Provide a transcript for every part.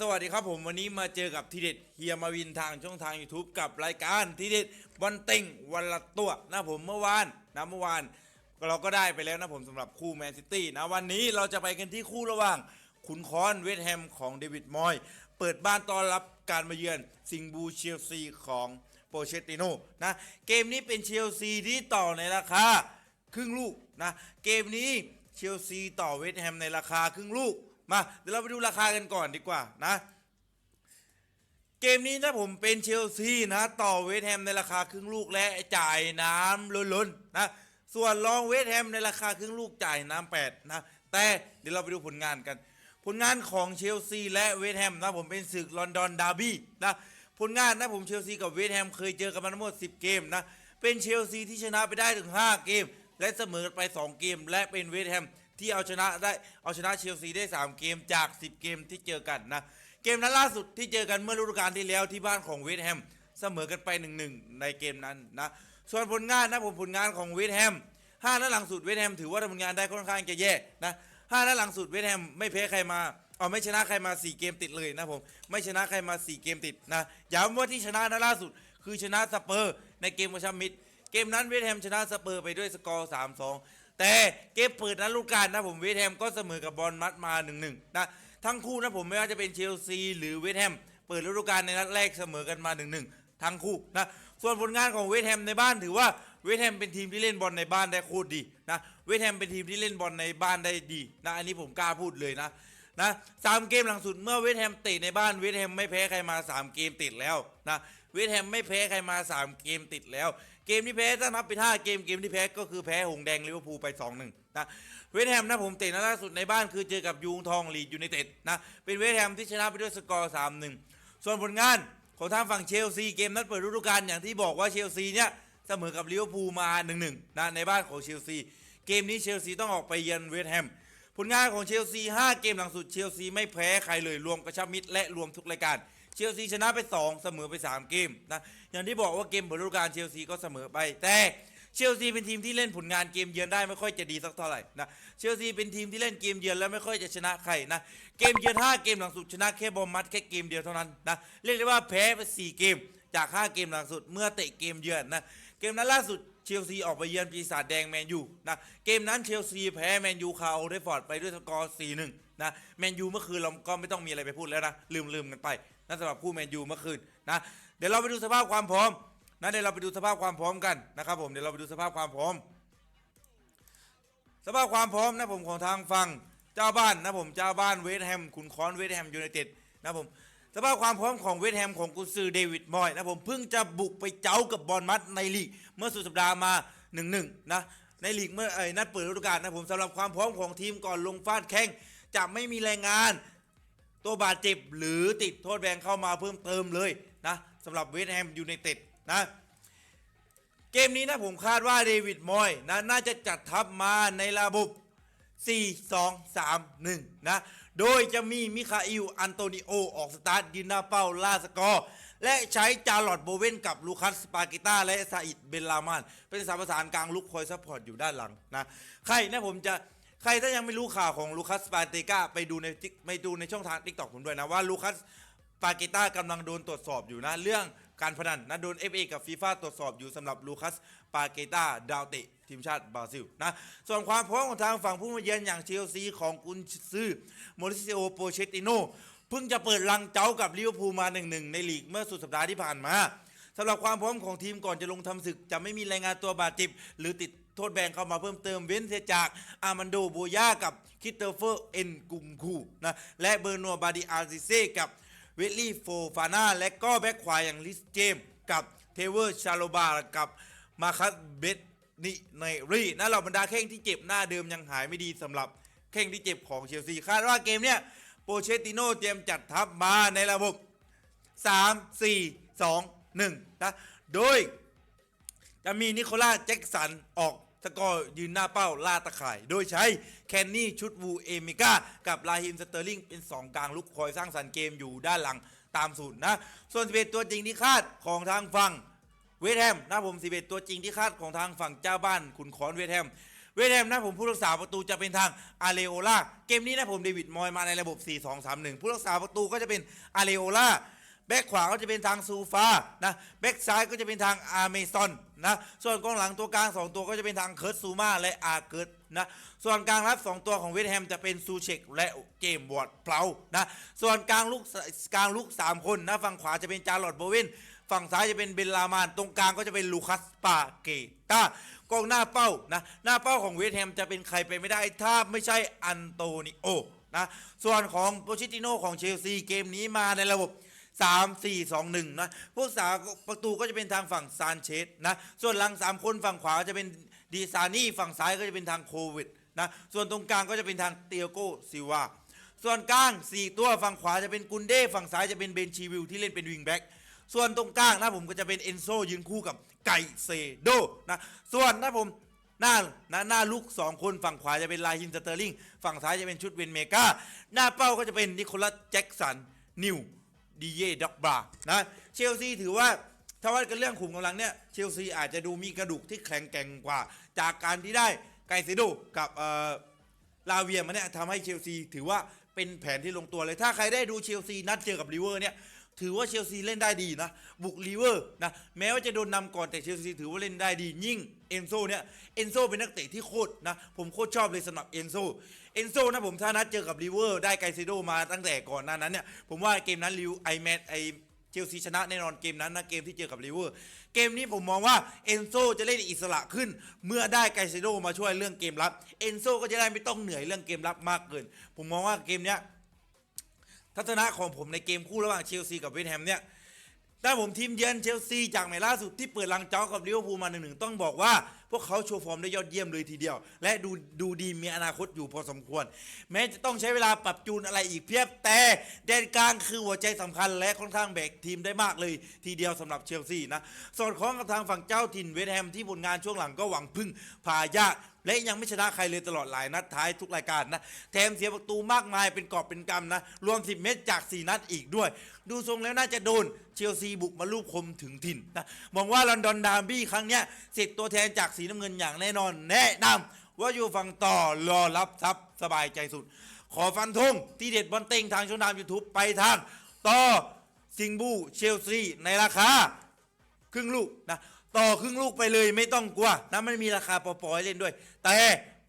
สวัสดีครับผมวันนี้มาเจอกับทีเด็ดเฮียมาวินทางช่องทาง YouTube กับรายการทีเด็ดวันเต็งวันละตัวนะผมเมื่อวานนะเมื่อวาน เราก็ได้ไปแล้วนะผมสำหรับคู่แมนซิตี้นะวันนี้เราจะไปกันที่คู่ระหว่าง ขุนคอนเวสแฮมของเดวิดมอย เปิดบ้านต้อนรับการมาเยือนสิงบูเชลซีของโปเชติโนนะเกมนี้เป็นเชลซีที่ต่อในราคาครึ่งลูกนะเกมนี้เชลซีต่อเวสแฮมในราคาครึ่งลูก มาเดี๋ยวเราไปดูราคากันก่อนดีกว่านะ เกมนี้ถ้าผมเป็นเชลซีนะ ต่อเวสแฮมในราคาครึ่งลูกและจ่ายน้ำล้นๆนะส่วนรองเวสแฮมในราคาครึ่งลูกจ่ายน้ำแปดนะแต่เดี๋ยวเราไปดูผลงานกัน ผลงานของเชลซีและเวสแฮมนะผมเป็นศึกลอนดอนดาร์บี้นะผลงานนะผมเชลซีกับเวสแฮมเคยเจอกันมาทั้งหมด 10 เกมนะเป็นเชลซีที่ชนะไปได้ถึง 5 เกม และเสมอกันไป 2 เกม และเป็นเวสแฮม ที่เอาชนะได้เอาชนะเชลซีได้ 3 เกมจาก 10 เกมที่เจอกันนะ เกมนั้นล่าสุดที่เจอกันเมื่อฤดูกาลที่แล้วที่บ้านของเวสต์แฮมเสมอกันไป 1-1 ในเกมนั้นนะ ส่วนผลงานนะผมผลงานของเวสต์แฮมห้านัดหลังสุดเวสต์แฮมถือว่าทำผลงานได้ค่อนข้างจะแย่นะห้านัดหลังสุดเวสต์แฮมไม่แพ้ใครมาเอาไม่ชนะใครมา 4 เกมติดเลยนะผมไม่ชนะใครมา 4 เกมติดนะย้ำว่าที่ชนะนัดล่าสุด คือชนะสเปอร์ในเกมกระชับมิตรเกมนั้นเวสต์แฮมชนะสเปอร์ไปด้วยสกอร์ 3-2 แต่เกมเปิดนัดฤดูกาลนะผมเวสแฮมก็เสมอกับบอลมัดมา1-1นะทั้งคู่นะผมไม่ว่าจะเป็นเชลซีหรือเวสแฮมเปิดฤดูกาลในนัดแรกเสมอกันมา1-1ทั้งคู่นะส่วนผลงานของเวสแฮมในบ้านถือว่าเวสแฮมเป็นทีมที่เล่นบอลในบ้านได้โคตรดีนะเวสแฮมเป็นทีมที่เล่นบอลในบ้านได้ดีนะอันนี้ผมกล้าพูดเลยนะนะสามเกมหลังสุดเมื่อเวสแฮมเตะในบ้านเวสแฮมไม่แพ้ใครมา 3 เกมติดแล้วนะเวสแฮมไม่แพ้ใครมา 3 เกมติดแล้ว เกมที่แพ้ถ้านับเป็น5เกมเกมที่แพ้ก็คือแพ้หงแดงลิเวอร์พูลไป 2-1นะเวสต์แฮมนะผมเตะนัดล่าสุดในบ้านคือเจอกับยูงทองลีดยูไนเต็ดนะเป็นเวสต์แฮมที่ชนะไปด้วยสกอร์ 3-1 ส่วนผลงานของทางฝั่งเชลซีเกมนัดเปิดฤดูกาลอย่างที่บอกว่าเชลซีเนี่ยเสมอกับลิเวอร์พูลมา 1-1นะในบ้านของเชลซีเกมนี้เชลซีต้องออกไปเยือนเวสต์แฮมผลงานของเชลซี5เกมหลังสุดเชลซีไม่แพ้ใครเลยรวมกระชับมิตรและรวมทุกรายการ เชลซีชนะไป 2 เสมอไป 3 เกมนะอย่างที่บอกว่าเกมเปิดฤดูกาลเชลซีก็เสมอไป แต่เชลซีเป็นทีมที่เล่นผลงานเกมเยือนได้ไม่ค่อยจะดีสักเท่าไหร่นะเชลซีเป็นทีมที่เล่นเกมเยือนแล้วไม่ค่อยจะชนะใครนะเกมเยือน5เกมหลังสุดชนะแค่บอมมัดแค่เกมเดียวเท่านั้นนะเรียกได้ว่าแพ้ไป4เกมจาก 5 เกมหลังสุดเมื่อเตะเกมเยือนนะเกมนั้นล่าสุดเชลซีออกไปเยือนปีศาจแดงแมนยูนะเกมนั้นเชลซีแพ้แมนยูคาโอเดฟอร์ดไปด้วยสกอร์4-1นะแมนยูเมื่อคืนเราก็ไม่ต้องมีอะไรไปพูดแล้วนะลืมลืมกันไป นะสำหรับคู่แมนยูเมื่อคืนนะเดี๋ยวเราไปดูสภาพความพร้อมนะเดี๋ยวเราไปดูสภาพความพร้อมกันนะครับผมเดี๋ยวเราไปดูสภาพความพร้อม สภาพความพร้อมนะผมของทางฝั่งเจ้าบ้านนะผมเจ้าบ้านเวสต์แฮมขุนคอนเวสต์แฮมยูไนเต็ดนะผมสภาพความพร้อมของเวสต์แฮมของกุนซือเดวิดมอยนะผมเพิ่งจะบุกไปเจ้ากับบอลมัดในลีกเมื่อสุดสัปดาห์มา1-1นะในลีกเมื่อไอ้นัดเปิดฤดูกาลนะผมสำหรับความพร้อมของทีมก่อนลงฟาดแข้งจะไม่มีแรงงาน ตัวบาดเจ็บหรือติดโทษแบนเข้ามาเพิ่มเติมเลยนะสำหรับเวสต์แฮมยูไนเต็ดนะเกมนี้นะผมคาดว่าเดวิดมอยนะน่าจะจัดทัพมาในระบบ 4 2 3 1 นะ โดยจะมีมิคาอิล อันโตนิโอ ออกสตาร์ทยืนหน้าเป้าล่าสกอร์ และใช้จาร์ลอตโบเวนกับลูคัสสปาเกต้า และซาอิดเบนลามาน เป็นสามประสานกลางลุกคอยซัพพอร์ตอยู่ด้านหลังนะ ใครนะผมจะ ใครถ้ายังไม่รู้ข่าวของลูคัสปาเตกาไปดูใน Tik- ไปดูในช่องทางทิกตอกผมด้วยนะว่าลูคัสปาเกต้ากำลังโดนตรวจสอบอยู่นะ เรื่องการพนันนะโดน FA กับฟีฟ่าตรวจสอบอยู่สำหรับลูคัสปาเกต้าดาวเตะทีมชาติบราซิลนะส่วนความพร้อมของทางฝั่งผู้มาเยือนอย่างเชลซีของกุนซือโมริซิโอโปเชตติโนเพิ่งจะเปิดลังเจ้ากับลิเวอร์พูลมา1-1ในลีกเมื่อสุดสัปดาห์ที่ผ่านมา สำหรับความพร้อมของทีมก่อนจะลงทำศึก จะไม่มีรายงานตัวบาดเจ็บหรือติด โทษแบนเข้ามาเพิ่มเติมเว้นเสียจากอามันโดโบยากับคิตเตอร์เฟอร์เอ็นกุมคูนะและเบอร์นัวบาดิอาร์ซิเซกับเวลลี่โฟฟาน่าและก็แบ็คขวาอย่างลิสเจมกับเทเวอร์ชาโลบากับมาคัสเบตนิเนรีนะเหล่าบรรดาแข้งที่เจ็บหน้าเดิมยังหายไม่ดีสำหรับแข้งที่เจ็บของเชลซีคาดว่าเกมเนี้ยโปเชติโนเตรียมจัดทัพมาในระบบ 3 4 2 1นะโดยจะมีนิโคล่าแจ็คสันออก สกอยืนหน้าเป้าล่าตะข่าย โดยใช้แคนนี่ชุดวูเอมิก้ากับลาฮิมสเตอร์ลิงเป็น 2 กลางลุกคอยสร้างสรรค์เกมอยู่ด้านหลังตามสูตรนะ ส่วน11ตัวจริงที่คาดของทางฝั่งเวสต์แฮมนะผม11ตัวจริงที่คาดของทางฝั่งเจ้าบ้านขุนคอนเวสต์แฮมเวสต์แฮมนะผมผู้รักษาประตูจะเป็นทางอาเลโอลาเกมนี้นะผมเดวิดมอยมาในระบบ 4-2-3-1 ผู้รักษาประตูก็จะเป็นอาเลโอลา แบ็คขวาก็จะเป็นทางซูฟานะแบ็คซ้ายก็จะเป็นทางอาร์เมซอนนะส่วนกองหลังตัวกลาง 2 ตัวก็จะเป็นทางเคิร์ตซูมาและอาเกิร์ตนะส่วนกลางรับ 2 ตัวของเวสต์แฮมจะเป็นซูเชกและเกมวอร์ดเพลานะส่วนกลางลูกกลางลูก 3 คนนะฝั่งขวาจะเป็นจาร์ลอตโบเวนฝั่งซ้ายจะเป็นเบนลามาน ตรงกลางก็จะเป็นลูคัสปาเกตากองหน้าเป้านะหน้าเป้าของเวสต์แฮมจะเป็นใครไปไม่ได้ถ้าไม่ใช่อันโตนิโอนะส่วนของโปชิติโนของเชลซีเกมนี้มาในระบบ 3 4 2 1นะพวกสาประตูก็จะเป็นทางฝั่งซานเชสนะส่วนหลัง3คนฝั่งขวาจะเป็นดีซานี่ฝั่งซ้ายก็จะเป็นทางโควิดนะส่วนตรงกลางก็จะเป็นทางเตียโกซิวาส่วนกลาง 4 ตัวฝั่งขวาจะเป็นกุนเด้ฝั่งซ้ายจะเป็นเบนชีวิลที่เล่นเป็นวิงแบ็กส่วนตรงกลางนะผมก็จะเป็นเอนโซยืนคู่กับไก่เซโดนะส่วนนะผมหน้านะหน้าลูก 2 คนฝั่งขวาจะเป็นลาฮิมสเตอร์ลิงฝั่งซ้ายจะเป็นชุดเวนเมกาหน้าเป้าก็จะเป็นนิโคลัสแจ็กสันนิว ดีเยด็อกบรานะเชลซีถือว่าถ้าว่ากันเรื่องขุมกำลังเนี่ยเชลซีอาจจะดูมีกระดูกที่แข็งแกร่งกว่า จากการที่ได้ไกเซโดกับเอ่อลาเวียมันเนี่ยทำให้เชลซีถือว่าเป็นแผนที่ลงตัวเลยถ้าใครได้ดูเชลซีนัดเจอกับลิเวอร์เนี่ย ถือว่าเชลซีเล่นได้ดีนะ บุกลิเวอร์นะ แม้ว่าจะโดนนำก่อนแต่เชลซีถือว่าเล่นได้ดี ยิ่งเอนโซเนี่ยเอนโซเป็นนักเตะที่โคตรนะ ผมโคตรชอบเลยสำหรับเอนโซเอนโซนะผมถ้านัดเจอกับลิเวอร์ได้ไกเซโดมาตั้งแต่ก่อนหน้านั้นเนี่ยผมว่าเกมนั้นลิวไอแมนไอเชลซีชนะแน่นอนเกมนั้นนะเกมที่เจอกับลิเวอร์เกมนี้ผมมองว่าเอนโซจะเล่นอิสระขึ้น เมื่อได้ไกเซโดมาช่วยเรื่องเกมรับเอนโซก็จะได้ไม่ต้องเหนื่อยเรื่องเกมรับมากเกิน ผมมองว่าเกมเนี้ย ทัศนะของผมในเกมคู่ระหว่างเชลซีกับเวสต์แฮมเนี่ยด้าผมทีมเยือนเชลซีจากแมตช์ล่าสุดที่เปิดลังเจ้ากับลิเวอร์พูลมาหนึ่งหนึ่งต้องบอกว่าพวกเขาโชว์ฟอร์มได้ยอดเยี่ยมเลยทีเดียว และดูดูดีมีอนาคตอยู่พอสมควร แม้จะต้องใช้เวลาปรับจูนอะไรอีกเพียบแต่แดนกลางคือหัวใจสำคัญ และค่อนข้างแบกทีมได้มากเลยทีเดียวสำหรับเชลซีนะสอดคล้องกับทางฝั่งเจ้าถิ่นเวสแฮมที่ผลงานช่วงหลังก็หวังพึ่งพายากและยังไม่ชนะใครเลยตลอดหลายนัดท้ายทุกรายการนะ แถมเสียประตูมากมายเป็นกอบเป็นกำนะ รวม 10 เม็ดจาก 4 นัดอีกด้วย ดูทรงแล้วน่าจะโดนเชลซีบุกมาลูกคมถึงถิ่นนะมองว่าลอนดอนดาร์บี้ครั้งเนี้ยเสร็จตัวแทนจากสีน้ำเงินอย่างแน่นอน แนะนำว่าอยู่ฝั่งต่อรอรับทรัพย์สบายใจสุด ขอฟันธงที่เด็ดบอลเต็งทางช่องทางยูทูบไปทางต่อซิงบูเชลซีในราคาครึ่งลูกนะต่อครึ่งลูกไปเลยไม่ต้องกลัวนะมันมีราคาปอๆให้เล่นด้วย แต่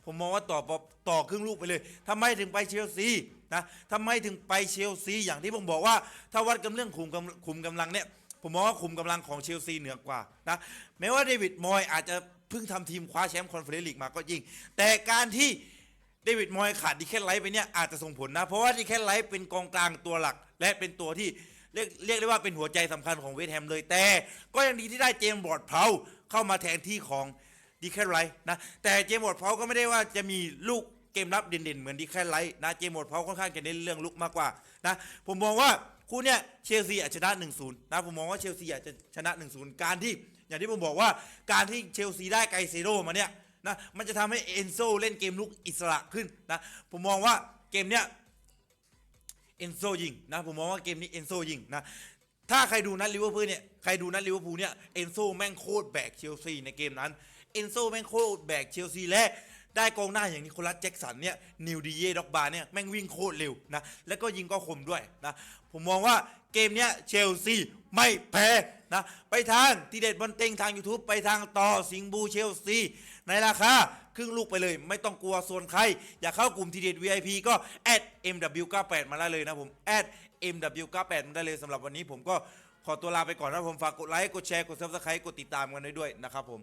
ผมมองว่าต่อปอต่อครึ่งลูกไปเลยทำไมถึงไปเชลซีนะทำไมถึงไปเชลซีอย่างที่ผมบอกว่าถ้าวัดกันเรื่องคุมกำคุมกำลังเนี่ยผมมองว่าคุมกำลังของเชลซีเหนือกว่านะแม้ว่าเดวิดมอยอาจจะ เพิ่งทำทีมคว้าแชมป์คอนเฟอเรนซ์ลีกมาก็จริง แต่การที่เดวิดมอยขาดดิแคนไลท์ไปเนี่ยอาจจะส่งผลนะ เพราะว่าดิแคนไลท์เป็นกองกลางตัวหลัก และเป็นตัวที่เรียกเรียกได้ว่าเป็นหัวใจสำคัญของเวสต์แฮมเลยแต่ ก็ยังดีที่ได้เจมส์บอร์ดเพาเข้ามาแทนที่ของดิแคนไลท์นะแต่เจมส์บอร์ดเพาก็ไม่ได้ว่าจะมีลูกเกมรับเด่นๆ เหมือนดิแคนไลท์นะเจมส์บอร์ดเพาค่อนข้างจะเน้นเรื่องลุกมากกว่านะผมมองว่าคู่เนี้ยเชลซีอาจจะชนะ 1-0นะผมมองว่าเชลซีอาจจะชนะ 1-0 การที่ อย่างที่ผมบอกว่าการที่เชลซีได้ไกเซโรมาเนี่ยนะมันจะทำให้เอนโซเล่นเกมลุกอิสระขึ้นนะผมมองว่าเกมเนี้ยเอนโซยิงนะผมมองว่าเกมนี้เอนโซยิงนะถ้าใครดูนัดลิเวอร์พูลเนี่ยใครดูนัดลิเวอร์พูลเนี่ยเอนโซแม่งโคตรแบกเชลซีในเกมนั้นเอนโซแม่งโคตรแบกเชลซีและได้กองหน้าอย่างนิโคลัสแจ็คสันเนี่ยนิวดีเย่ด็อกบาร์เนี่ยแม่งวิ่งโคตรเร็วนะแล้วก็ยิงก็คมด้วยนะผมมองว่า เกมเนี้ยเชลซีไม่แพ้นะไปทางทีเด็ดบอลเต็งทาง YouTube ไปทางต่อสิงบูเชลซีในราคาครึ่งลูกไปเลย ไม่ต้องกลัวส่วนใคร อยากเข้ากลุ่มทีเด็ด VIP ก็ @mw98 มาได้เลยนะผม @mw98 มาได้เลยสำหรับวันนี้ผมก็ขอตัวลาไปก่อนนะผมฝากกดไลค์กดแชร์กด Subscribe กดติดตามกันด้วยด้วยนะครับผม